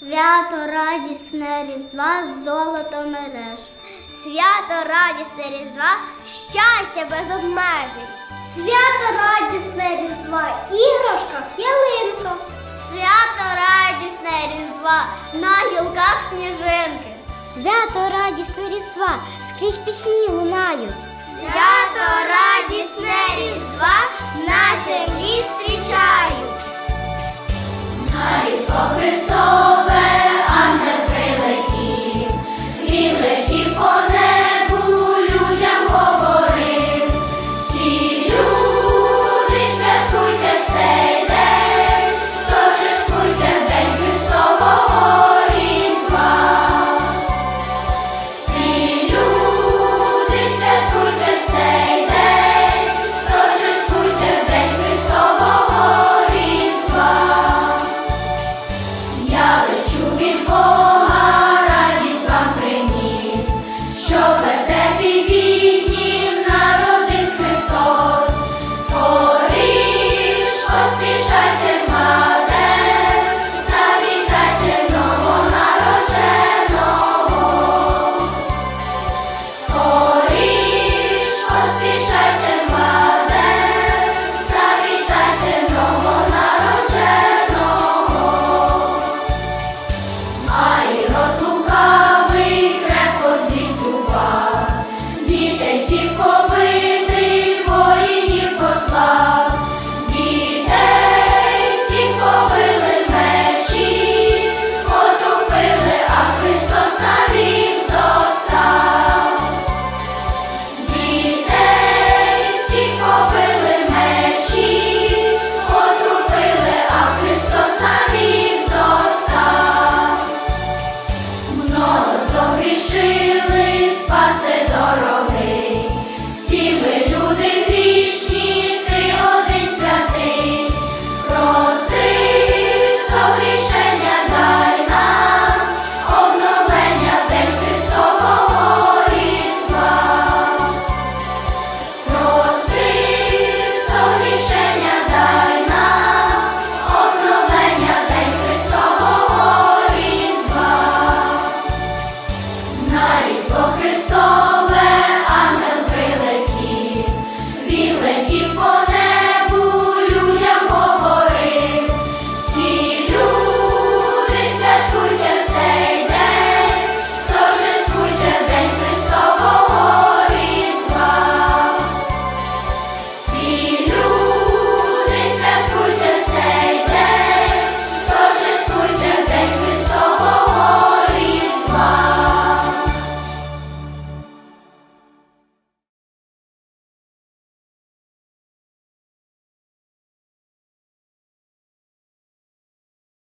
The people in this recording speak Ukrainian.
Свято радісне різдва золото мереж. Свято радісне різдва, щастя без обмежень. Свято радісне різдва, іграшка, ялинка. Свято радісне різдва, на гілках сніжинки. Свято радісне різдва, скрізь пісні лунають. Свято радісне різдва на землі зустрічають. México.